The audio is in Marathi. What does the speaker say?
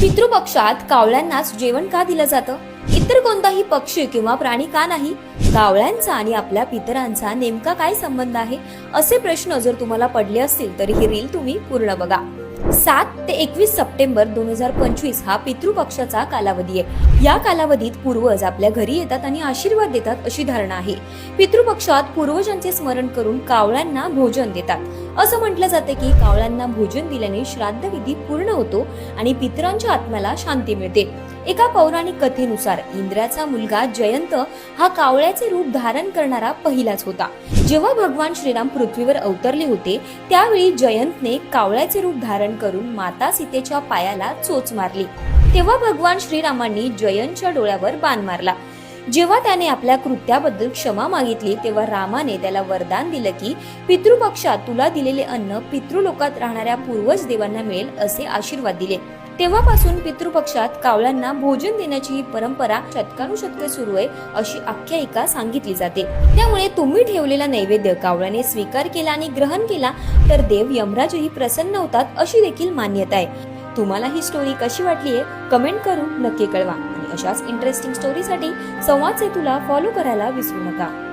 पितृपक्षात कावळ्यांनाच जेवण का दिलं जातं? इतर कोणताही पक्षी किंवा प्राणी का नाही? कावळ्यांचा आणि आपल्या पितरांचा नेमका काय संबंध आहे? असे प्रश्न जर तुम्हाला पडले असतील तर ही रील तुम्ही पूर्ण बघा. सात ते एकवीस सप्टेंबर दोन हजार पंचवीस हा पितृपक्षाचा कालावधी आहे. या कालावधीत पूर्वज आपल्या घरी येतात आणि आशीर्वाद देतात अशी धारणा आहे. पितृपक्षात पूर्वजांचे स्मरण करून कावळ्यांना भोजन देतात. असं म्हटलं जाते की कावळ्यांना भोजन दिल्याने श्राद्ध विधी पूर्ण होतो आणि पितरांच्या आत्म्याला शांती मिळते. एका पौराणिक कथेनुसार इंद्राचा मुलगा जयंत हा कावळ्याचे रूप धारण करणारा पहिलाच होता. जेव्हा भगवान श्रीराम पृथ्वीवर अवतरले होते त्यावेळी जयंतने कावळ्याचे रूप धारण करून माता सीतेच्या पायाला चोच मारली. तेव्हा भगवान श्रीरामांनी जयंतच्या डोळ्यावर बाण मारला. जेव्हा त्याने आपल्या कृत्याबद्दल क्षमा मागितली तेव्हा रामाने त्याला वरदान दिलं की पितृपक्षात तुला दिलेले अन्न पितृलोकात राहणाऱ्या पूर्वज देवांना मिळेल असे आशीर्वाद दिले. तेव्हापासून पितृपक्षात कावळ्यांना भोजन देण्याची ही परंपरा शतकानुशतके सुरू आहे अशी आख्यायिका सांगितली जाते. त्यामुळे तुम्ही ठेवलेला नैवेद्य कावळ्याने स्वीकार केला आणि ग्रहण केला तर देव यमराजही प्रसन्न होतात अशी देखील मान्यता आहे. तुम्हाला ही स्टोरी कशी वाटली आहे कमेंट करून नक्की कळवा. अशाच इंटरेस्टिंग स्टोरीसाठी संवाद सेतूला फॉलो करायला विसरू नका.